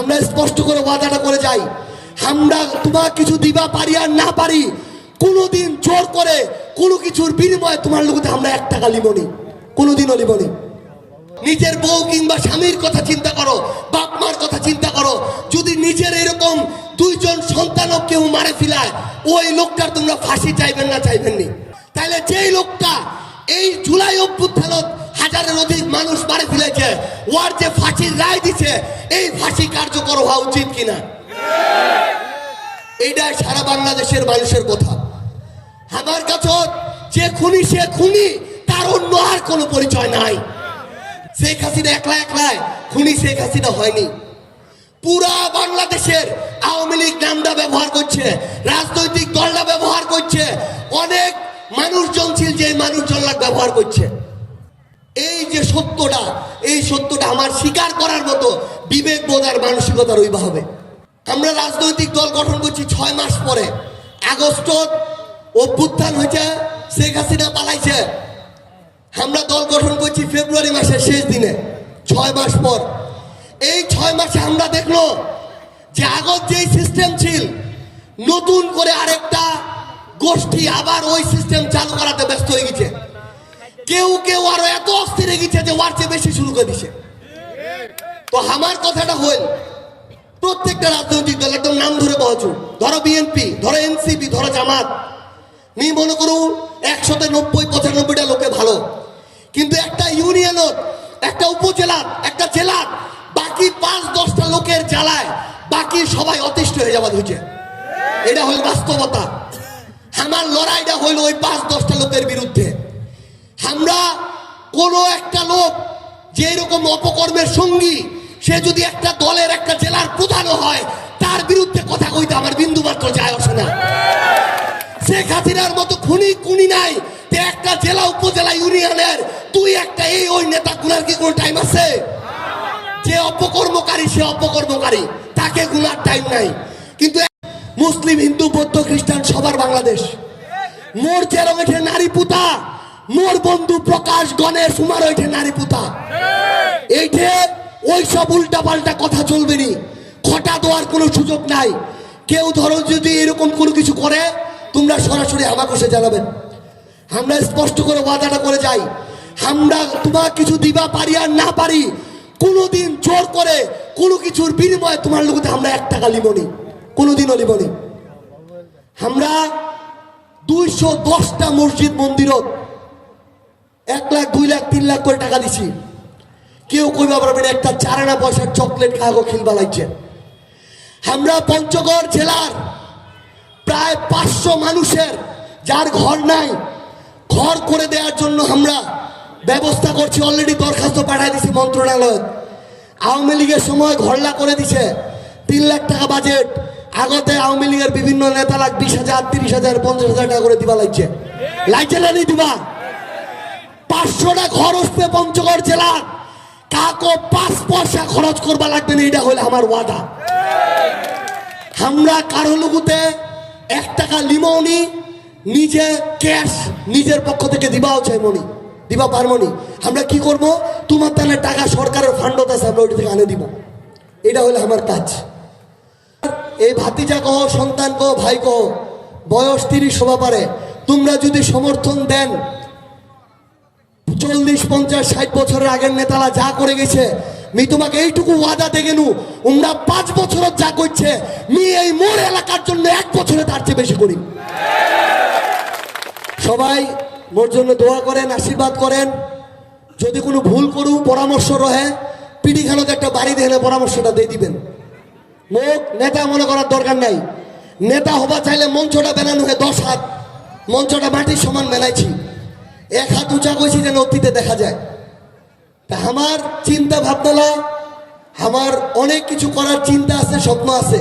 আমরা স্পষ্ট করে ওয়াদাটা করে যাই। আমরা তোমার কিছু দিবা পারি আর না পারি, কোনোদিন জোর করে কোনো কিছুর বিনিময়ে তোমার লোকতে আমরা এক টাকা লিবনি কোনোদিনও লিবনি নিজের বউ কিংবা স্বামীর কথা চিন্তা করো, বাপ মার কথা চিন্তা করো, যদি নিজের এরকম দুইজন সন্তানও কেউ মারে ফেলায়, ওই লোকটার তোমরা ফাঁসি চাইবেন না চাইবেন নি। তাহলে যেই লোকটা এই জুলাই অভ্যুত্থানত হাজারের অধিক মানুষ মারে ফেলেছে। যে ফাঁসির রায় দিছে, এই ফাঁসি কার্যকর হওয়া উচিত কিনা? এইটাই সারা বাংলাদেশের মানুষের কথা। আমার কাছে যে খুনি, সে খুনি, তার অন্য আর কোনো পরিচয় নাই। শেখ হাসিনা একলা একলায় খুনি শেখ হাসিনা হয়নি। পুরা বাংলাদেশের আওয়ামী লীগ নামটা ব্যবহার করছে, রাজনৈতিক দলটা ব্যবহার করছে, অনেক মানুষজন ছিল যে মানুষজন ব্যবহার করছে। এই যে সত্যটা, এই সত্যটা আমার স্বীকার করার মতো বিবেক বোধ আর মানসিকতা রইবা হবে। আমরা রাজনৈতিক দল গঠন করছি ছয় মাস পরে। আগস্ট অভ্যুত্থান হয়েছে, শেখ হাসিনা পালাইছে। আমরা দল গঠন করছি ফেব্রুয়ারি মাসের শেষ দিনে, ছয় মাস পর। এই ছয় মাসে আমরা দেখল যে আগত যেই সিস্টেম ছিল, নতুন করে আরেকটা গোষ্ঠী আবার ওই সিস্টেম চালু করাতে ব্যস্ত হয়ে গেছে। কেউ কেউ আরও এত অস্থির গেছে যে ওয়ার চেয়ে বেশি শুরু করে দিছে। তো আমার কথাটা হইল প্রত্যেকটা রাজনৈতিক দল একদম নাম ধরে বহচু ধরো বিএনপি ধরো এনসিপি ধরো জামাত। মি মনে করুন একশোতে নব্বই, পঁচানব্বইটা লোকে ভালো। কিন্তু একটা ইউনিয়নত একটা উপজেলা, একটা জেলা, বাকি পাঁচ, দশটা লোকের জ্বালায়, বাকি সবাই অতিষ্ঠ হয়ে যাওয়া হয়েছে এটা হইল বাস্তবতা। আমার লড়াইটা হইল ওই পাঁচ, দশটা লোকের বিরুদ্ধে। আমরা কোনো একটা লোক যে এরকম অপকর্মের সঙ্গী, সে যদি একটা দলের একটা জেলার প্রধানও হয়, তার বিরুদ্ধে কথা কইতে আমার বিন্দু মাত্র যায় আসে না। শেখ হাসিনার মতো খুনি কুনি নাই যে একটা জেলা উপজেলা ইউনিয়নের তুই একটা এই ওই নেতা গুলার কি কোনো টাইম আছে? যে অপকর্মকারী, সে অপকর্মকারী, তাকে গুলার টাইম নাই। কিন্তু মুসলিম হিন্দু, বৌদ্ধ, খ্রিস্টান সবার বাংলাদেশ। মোর চেরং ওঠে নারী পুতা মোর বন্ধু প্রকাশ গণেশ উমার ওঠে নারী পুতা। এইটে ওই সব উল্টা পাল্টা কথা চলবে নি খটা দেওয়ার কোনো সুযোগ নাই। কেউ ধরো যদি এরকম কোনো কিছু করে, তোমরা সরাসরি আমাকে সে জানাবেন। আমরা স্পষ্ট করে ওয়াদাটা করে যাই। আমরা তোমার কিছু দিবা পারি আর না পারি, কোনোদিন জোর করে কোনো কিছুর বিনিময়ে তোমার লোকতে আমরা এক টাকা লিবনি কোনোদিনও লিবনি আমরা দুইশো দশটা মসজিদ মন্দিরত এক লাখ, দুই লাখ, তিন লাখ করে টাকা দিছি। কেউ কইবা পারবেন একটা চারানা পয়সার চকলেট খাগো খিলবা লাগছে। আমরা পঞ্চগড় জেলার প্রায় পাঁচশো মানুষের যার ঘর নাই, ঘর করে দেওয়ার জন্য আমরা ব্যবস্থা করছি অলরেডি দরখাস্ত পাঠাই দিছি মন্ত্রণালয়। আওয়ামী লীগের সময় ঘরলা করে দিছে, তিন লাখ টাকা বাজেট আগতে আওয়ামী লীগের বিভিন্ন নেতা লাখ বিশ হাজার, তিরিশ হাজার, পঞ্চাশ হাজার টাকা করে দিবা লাগছে। লাগছে না নি পাঁচশোটা উঠবে পঞ্চগড় জেলা। কাকো পাঁচ পয়সা খরচ করবা লাগবে না, এটা হলে আমার ওয়াদা। আমরা কারও লুকুতে এক টাকা লিমনি, নিজে ক্যাশ নিজের পক্ষ থেকে দিবাও চাইমনি দিবা পারমনি। আমরা কি করব? তোমার তাহলে টাকা সরকারের ফান্ডত আছে, আমরা ওইটা থেকে আনে দিব। এটা হলে আমার কাজ। এই ভাতিজা কহ সন্তান কহ ভাই কহ বয়স তিরিশ হবা পারে। তোমরা যদি সমর্থন দেন চল্লিশ, পঞ্চাশ, ষাট বছরের আগের নেতারা যা করে গেছে, মি তোমাকে এইটুকু ওয়াদা দেখেনু আমরা পাঁচ বছর যা করছে, মি এই মোর এলাকার জন্য এক বছরে তার চেয়ে বেশি করি। সবাই মোর জন্য দোয়া করেন, আশীর্বাদ করেন। যদি কোনো ভুল করু, পরামর্শ রহে পিডিখানত একটা বাড়ি দেখলে পরামর্শটা দিয়ে দিবেন। মুখ নেতা মনে করার দরকার নাই। নেতা হবা চাইলে মঞ্চটা বেনানো হয়ে দশ হাত, মঞ্চটা মাটির সমান বেনাইছি। এক হাত উঁচা করেছি যেন অতীতে দেখা যায়। তা আমার চিন্তা ভাবনা আমার অনেক কিছু করার চিন্তা আছে, স্বপ্ন আছে।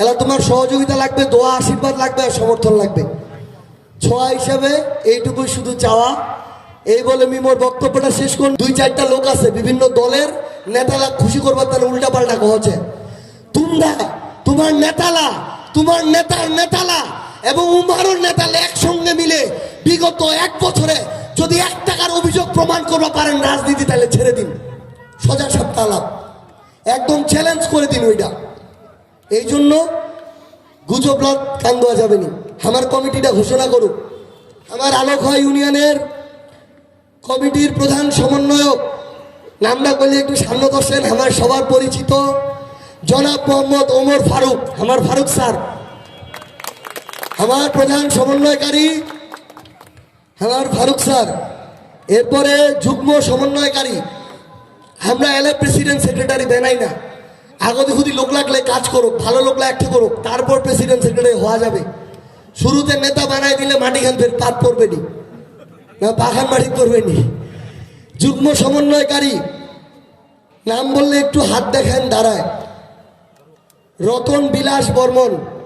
এলা তোমার সহযোগিতা লাগবে, দোয়া, আশীর্বাদ লাগবে আর সমর্থন লাগবে। ছোঁয়া হিসাবে এইটুকুই শুধু চাওয়া। এই বলে আমি মোর বক্তব্যটা শেষ করুন দুই চারটা লোক আছে, বিভিন্ন দলের নেতালা খুশি করবার তার উল্টা পাল্টা কহছে তোমরা, তোমার নেতালা, তোমার নেতার নেতালা এবং উমারুর নেতালা একসঙ্গে মিলে বিগত এক বছরে যদি এক টাকার অভিযোগ প্রমাণ করতে পারেন রাজনীতি, তাহলে ছেড়ে দিন। সোজা সপ্তাহ লাভ। একদম চ্যালেঞ্জ করে দিন ওইটা। এই জন্য গুজব ব্লক কান দেওয়া যাবে না। আমার কমিটিটা ঘোষণা করুক। আমার আলোকয় ইউনিয়নের কমিটির প্রধান সমন্বয়ক। নামটা বললে একটু সামনে বসেন আমার সবার পরিচিত জনাব মোহাম্মদ ওমর ফারুক। আমার ফারুক স্যার। আমার প্রধান সমন্বয়কারী আমার ফারুক স্যার। এরপরে যুগ্ম সমন্বয়কারী। আমরা এলে প্রেসিডেন্ট সেক্রেটারি বানাই না। আগতে খুদি লোক লাগলে কাজ করুক, ভালো লোক একটা করুক, তারপর প্রেসিডেন্ট সেক্রেটারি হওয়া যাবে। শুরুতে নেতা বানাই দিলে মাটি খান ফের পাত পড়বে নি। না, বাগান বাড়ি করবে নি। যুগ্ম সমন্বয়কারী, নাম বললে একটু হাত দেখান, দাঁড়ায়। রতন বিলাস বর্মন।